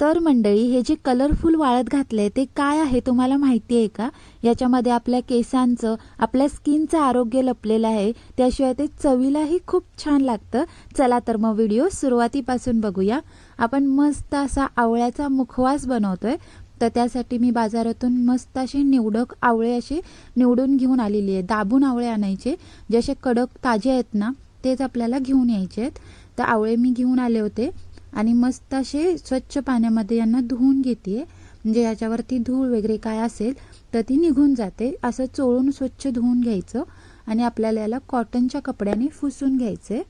तर मंडळी हे जे कलरफुल वाळत घातले ते काय आहे तुम्हाला माहिती आहे का? याच्यामध्ये आपल्या केसांचं आपल्या स्किनचं आरोग्य लपलेलं आहे. त्याशिवाय ते चवीलाही खूप छान लागतं. चला तर मग व्हिडिओ सुरुवातीपासून बघूया. आपण मस्त असा आवळ्याचा मुखवास बनवतोय. तर त्यासाठी मी बाजारातून मस्त असे निवडक आवळे असे निवडून घेऊन आलेली आहे दाबून आवळे आणायचे. जसे कडक ताजे आहेत ना तेच आपल्याला घेऊन यायचे आहेत. तर आवळे मी घेऊन आले होते. आणि मस्त असे स्वच्छ पाण्यामध्ये यांना धुवून घेते म्हणजे याच्यावरती धूळ वगैरे काय असेल तर ती निघून जाते. असं चोळून स्वच्छ धुवून घ्यायचं आणि आपल्याला याला कॉटनच्या कपड्याने फुसून घ्यायचे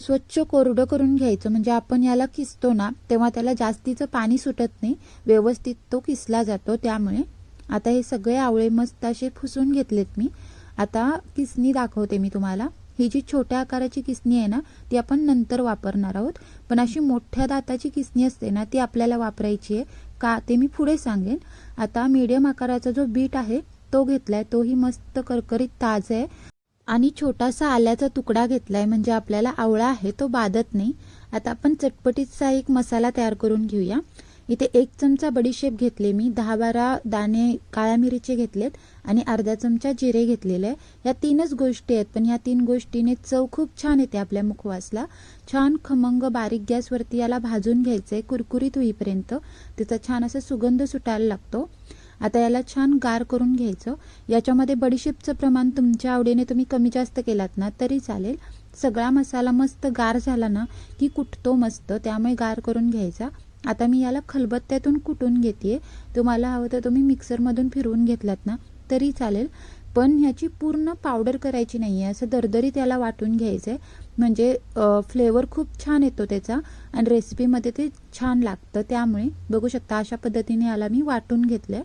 स्वच्छ कोरडं करून घ्यायचं. म्हणजे आपण याला किसतो ना तेव्हा त्याला जास्तीचं पाणी सुटत नाही. व्यवस्थित तो किसला जातो त्यामुळे. आता हे सगळे आवळे मस्त असे फुसून घेतलेत मी. आता किसनी दाखवते मी तुम्हाला. ही जी छोट्या आकाराची किसणी आहे ना ती आपण नंतर वापरणार आहोत. पण अशी मोठ्या दाताची किसणी असते ना ती आपल्याला वापरायची आहे. का ते मी पुढे सांगेन. आता मीडियम आकाराचा जो बीट आहे तो घेतलाय. तोही मस्त करकरीत ताज आहे. आणि छोटासा आल्याचा तुकडा घेतलाय म्हणजे आपल्याला आवळा आहे तो बाधत नाही. आता आपण चटपटीचा एक मसाला तयार करून घेऊया. इथे एक चमचा बडीशेप घेतले मी दहा बारा दाणे काळ्या मिरीचे घेतलेत आणि अर्धा चमचा जिरे घेतलेले. आहे या तीनच गोष्टी आहेत पण या तीन गोष्टीने चव खूप छान येते आपल्या मुखवासला. छान खमंग बारीक गॅसवरती याला भाजून घ्यायचं आहे कुरकुरीत होईपर्यंत. त्याचा छान असा सुगंध सुटायला लागतो. आता याला छान गार करून घ्यायचं. याच्यामध्ये बडीशेपचं प्रमाण तुमच्या आवडीने तुम्ही कमी जास्त केलात ना तरी चालेल. सगळा मसाला मस्त गार झाला ना की कुटतो मस्त त्यामुळे गार करून घ्यायचा. आता मी याला खलबत्त्यातून कुटून घेते तुम्हाला हवं तर तुम्ही मिक्सरमधून फिरवून घेतलात ना तरी चालेल. पण ह्याची पूर्ण पावडर करायची नाही आहे असं दरदरीत याला वाटून घ्यायचं आहे म्हणजे फ्लेवर खूप छान येतो त्याचा आणि रेसिपीमध्ये ते छान लागतं त्यामुळे. बघू शकता अशा पद्धतीने याला मी वाटून घेतलं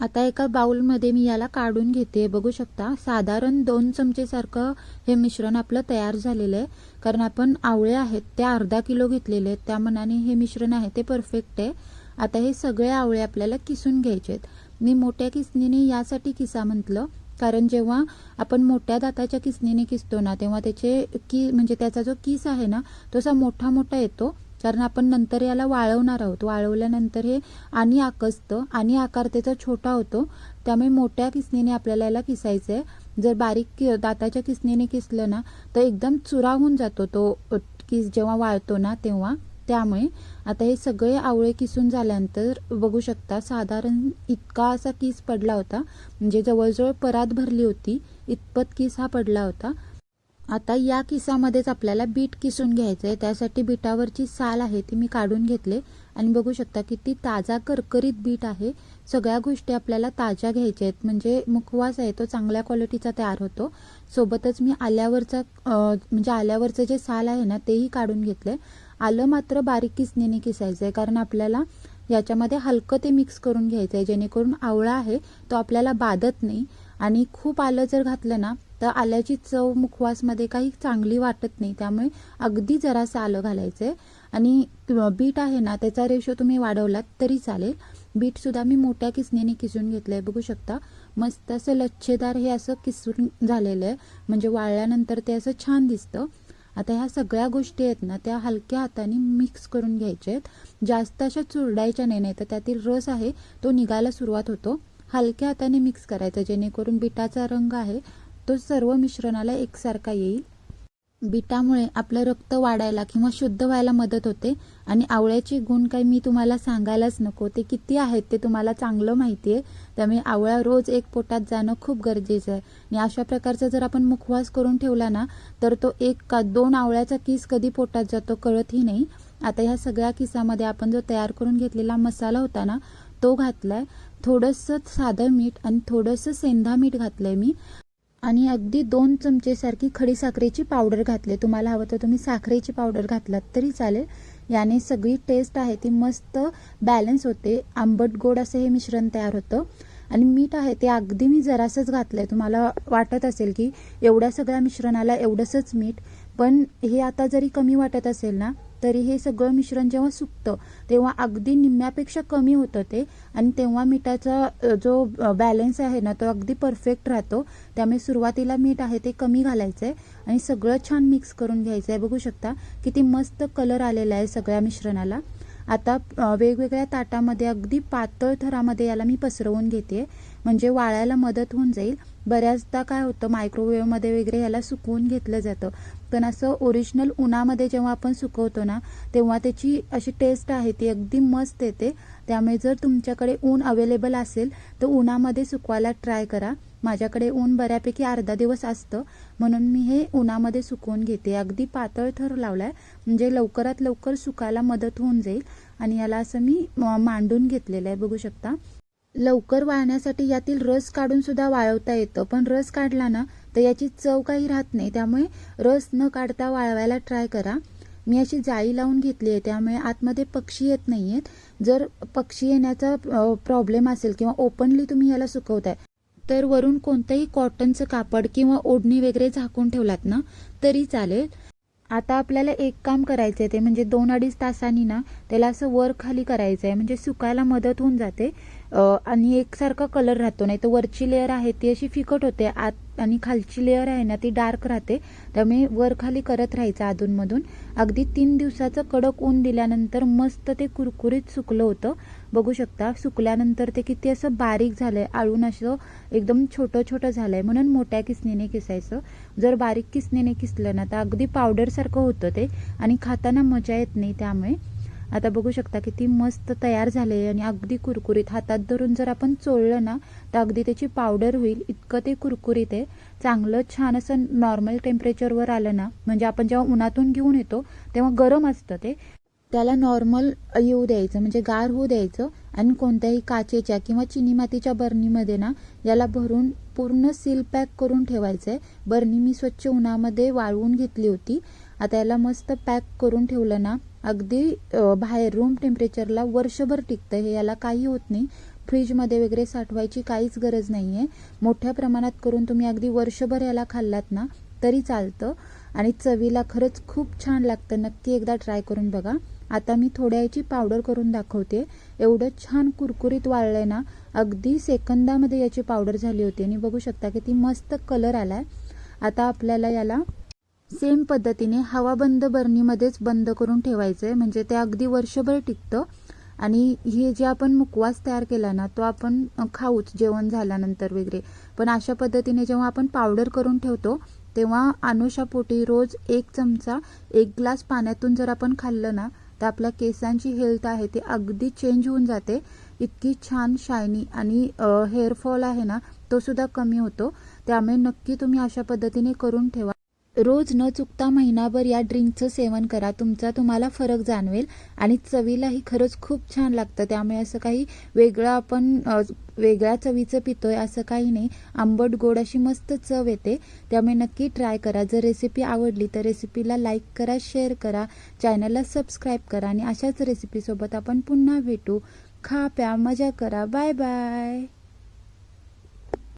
आता एका बाउलमध्ये मी याला काढून घेते. बघू शकता साधारण दोन चमचेसारखं हे मिश्रण आपलं तयार झालेलं आहे. कारण आपण आवळे आहेत ते अर्धा किलो घेतलेले आहेत. त्या मनाने हे मिश्रण आहे ते परफेक्ट आहे. आता हे सगळे आवळे आपल्याला किसून घ्यायचे आहेत. मी मोठ्या किसनीने यासाठी किसा म्हटलं. कारण जेव्हा आपण मोठ्या दाताच्या किसनीने किसतो ना तेव्हा त्याचे की म्हणजे त्याचा जो किस आहे ना तो असा मोठा मोठा येतो. कारण आपण नंतर याला वाळवणार आहोत. वाळवल्यानंतर हे आणि आकसतं आणि आकार त्याचा छोटा होतो. त्यामुळे मोठ्या किसनीने आपल्याला याला किसायचं आहे जर बारीक दाताच्या किसनीने किसलं ना तर एकदम चुरा होऊन जातो तो किस जेव्हा वाळतो ना तेव्हा. त्यामुळे आता हे सगळे आवळे किसून झाल्यानंतर बघू शकता साधारण इतका असा किस पडला होता. म्हणजे जवळजवळ परात भरली होती. इतपत किस हा पडला होता. आता या किसामध्येच आपल्याला बीट किसून घ्यायचं आहे त्यासाठी बीटावरची साल आहे ती मी काढून घेतले. आणि बघू शकता किती ताजा करकरीत बीट आहे. सगळ्या गोष्टी आपल्याला ताज्या घ्यायच्या आहेत. म्हणजे मुखवास आहे तो चांगल्या क्वालिटीचा तयार होतो. सोबतच मी आल्यावरचा म्हणजे आल्यावरचं जे साल आहे ना तेही काढून घेतले आलं मात्र बारीक किसणीने किसायचं आहे कारण आपल्याला याच्यामध्ये हलकं ते मिक्स करून घ्यायचं आहे जेणेकरून आवळा आहे तो आपल्याला बाधत नाही. आणि खूप आलं जर घातलं ना तर आल्याची चव मुखवासमध्ये काही चांगली वाटत नाही त्यामुळे अगदी जरासं आलं घालायचं आहे आणि बीट आहे ना त्याचा रेशो तुम्ही वाढवलात तरी चालेल. बीटसुद्धा मी मोठ्या किसणीने किसून घेतलं आहे बघू शकता. मस्त असं लच्छेदार हे असं किसून झालेलं आहे. म्हणजे वाळल्यानंतर ते असं छान दिसतं. आता ह्या सगळ्या गोष्टी आहेत ना त्या हलक्या हाताने मिक्स करून घ्यायच्या आहेत. जास्त अशा चुरडायच्या नाही नाही तर त्यातील रस आहे तो निघायला सुरुवात होतो. हलक्या हाताने मिक्स करायचं जेणेकरून बिटाचा रंग आहे तो सर्व मिश्रणाला एकसारखा येईल. बिटामुळे आपलं रक्त वाढायला किंवा शुद्ध व्हायला मदत होते आणि आवळ्याचे गुण काही मी तुम्हाला सांगायलाच नको. ते किती आहेत ते तुम्हाला चांगलं माहिती आहे. त्यामुळे आवळा रोज एक पोटात जाणं खूप गरजेचं आहे. आणि अशा प्रकारचा जर आपण मुखवास करून ठेवला ना तर तो एक का दोन आवळ्याचा किस कधी पोटात जातो कळतही नाही. आता ह्या सगळ्या किसामध्ये आपण जो तयार करून घेतलेला मसाला होता ना तो घातलाय. थोडंसं साधं मीठ आणि थोडंसं सेंधा मीठ घातलंय मी. आणि अगदी दोन चमचेसारखी खडी साखरेची पावडर घातली. तुम्हाला हवं तर तुम्ही साखरेची पावडर घातलात तरी चालेल. याने सगळी टेस्ट आहे ती मस्त बॅलन्स होते. आंबट गोड असं हे मिश्रण तयार होतं. आणि मीठ आहे ते अगदी मी जरासंच घातलं आहे तुम्हाला वाटत असेल की एवढ्या सगळ्या मिश्रणाला एवढंसंच मीठ पण हे आता जरी कमी वाटत असेल ना तरी हे सगळं मिश्रण जेव्हा सुकतं तेव्हा अगदी निम्म्यापेक्षा कमी होतं ते. आणि तेव्हा मिठाचा जो बॅलन्स आहे ना तो अगदी परफेक्ट राहतो. त्यामुळे सुरुवातीला मीठ आहे ते कमी घालायचं आहे आणि सगळं छान मिक्स करून घ्यायचं आहे बघू शकता किती मस्त कलर आलेला आहे सगळ्या मिश्रणाला. आता वेगवेगळ्या ताटामध्ये अगदी पातळ थरामध्ये याला मी पसरवून घेते म्हणजे वाळायला मदत होऊन जाईल. बऱ्याचदा काय होतं मायक्रोवेव्हमध्ये वगैरे ह्याला सुकवून घेतलं जातं. पण असं ओरिजिनल उन्हामध्ये जेव्हा आपण सुकवतो ना तेव्हा त्याची अशी टेस्ट आहे ती अगदी मस्त येते. त्यामुळे जर तुमच्याकडे ऊन अवेलेबल असेल तर उन्हामध्ये सुकवायला ट्राय करा. माझ्याकडे ऊन बऱ्यापैकी अर्धा दिवस असतं म्हणून मी हे उन्हामध्ये सुकवून घेते. अगदी पातळ थर लावलाय म्हणजे लवकरात लवकर सुकायला मदत होऊन जाईल. आणि याला असं मी मांडून घेतलेलं आहे बघू शकता. लवकर वाळण्यासाठी यातील रस काढून सुद्धा वाळवता येतं. पण रस काढला ना तर याची चव काही राहत नाही. त्यामुळे रस न काढता वाळवायला ट्राय करा. मी अशी जाळी लावून घेतली आहे. त्यामुळे आतमध्ये पक्षी येत नाही आहेत जर पक्षी येण्याचा प्रॉब्लेम असेल किंवा ओपनली तुम्ही याला सुकवताय तर वरून कोणतंही कॉटनचं कापड किंवा ओढणी वगैरे झाकून ठेवलात ना तरी चालेल. आता आपल्याला एक काम करायचं आहे ते म्हणजे दोन अडीच तासांनी ना त्याला असं वर खाली करायचं आहे म्हणजे सुकायला मदत होऊन जाते. आणि एकसारखा कलर राहतो नाही तर वरची लेअर आहे ती अशी फिकट होते आत आणि खालची लेअर आहे ना ती डार्क राहते. त्यामुळे वर खाली करत राहायचं अधूनमधून. अगदी तीन दिवसाचं कडक ऊन दिल्यानंतर मस्त ते कुरकुरीत सुकलं होतं. बघू शकता सुकल्यानंतर ते किती असं बारीक झालंय. आळून असं एकदम छोटं छोटं झालंय. म्हणून मोठ्या किसनीने किसायचं. जर बारीक किसनीने किसलं ना तर अगदी पावडरसारखं होतं ते. आणि खाताना मजा येत नाही त्यामुळे. आता बघू शकता किती मस्त तयार झाले आणि अगदी कुरकुरीत. हातात धरून जर आपण चोळलं ना तर अगदी त्याची पावडर होईल. इतकं ते कुरकुरीत आहे. चांगलं छान असं नॉर्मल टेम्परेचरवर आलं ना म्हणजे आपण जेव्हा उन्हातून घेऊन येतो तेव्हा गरम असतं ते. त्याला नॉर्मल येऊ द्यायचं म्हणजे गार होऊ द्यायचं आणि कोणत्याही काचेच्या किंवा चिनी मातीच्या बर्नीमध्ये ना याला भरून पूर्ण सील पॅक करून ठेवायचं आहे बर्नी मी स्वच्छ उन्हामध्ये वाळवून घेतली होती. आता याला मस्त पॅक करून ठेवलं ना अगदी बाहेर रूम टेम्परेचरला वर्षभर टिकतं हे याला काही होत नाही. फ्रीजमध्ये वगैरे साठवायची काहीच गरज नाही आहे मोठ्या प्रमाणात करून तुम्ही अगदी वर्षभर याला खाल्लात ना तरी चालतं. आणि चवीला खरंच खूप छान लागतं. नक्की एकदा ट्राय करून बघा. आता मी थोड्या याची पावडर करून दाखवते. एवढं छान कुरकुरीत वाळलंय ना अगदी सेकंदामध्ये याची पावडर झाली होती. आणि बघू शकता की ती मस्त कलर आलाय. आता आपल्याला याला सेम पद्धतीने हवाबंद बर्नीमध्येच बंद करून ठेवायचं आहे म्हणजे ते अगदी वर्षभर टिकतं. आणि हे जे आपण मुकवास तयार केला ना तो आपण खाऊच जेवण झाल्यानंतर वगैरे. पण अशा पद्धतीने जेव्हा आपण पावडर करून ठेवतो तेव्हा अनुषापोटी रोज एक चमचा एक ग्लास पाण्यातून जर आपण खाल्लं ना तर आपल्या केसांची हेल्थ आहे ती अगदी चेंज होऊन जाते. इतकी छान शायनी आणि हेअरफॉल आहे ना तो सुद्धा कमी होतो. त्यामुळे नक्की तुम्ही अशा पद्धतीने करून ठेवा. रोज न चुकता महिनाभर या ड्रिंकचं सेवन करा. तुमचा तुम्हाला फरक जाणवेल आणि चवीलाही खरंच खूप छान लागतं. त्यामुळे असं काही वेगळं आपण वेगळ्या चवीचं पितोय असं काही नाही. आंबट गोड अशी मस्त चव येते. त्यामुळे नक्की ट्राय करा. जर रेसिपी आवडली तर रेसिपीला लाईक करा शेअर करा चॅनलला सबस्क्राईब करा आणि अशाच रेसिपीसोबत आपण पुन्हा भेटू. खा प्या मजा करा. Bye bye.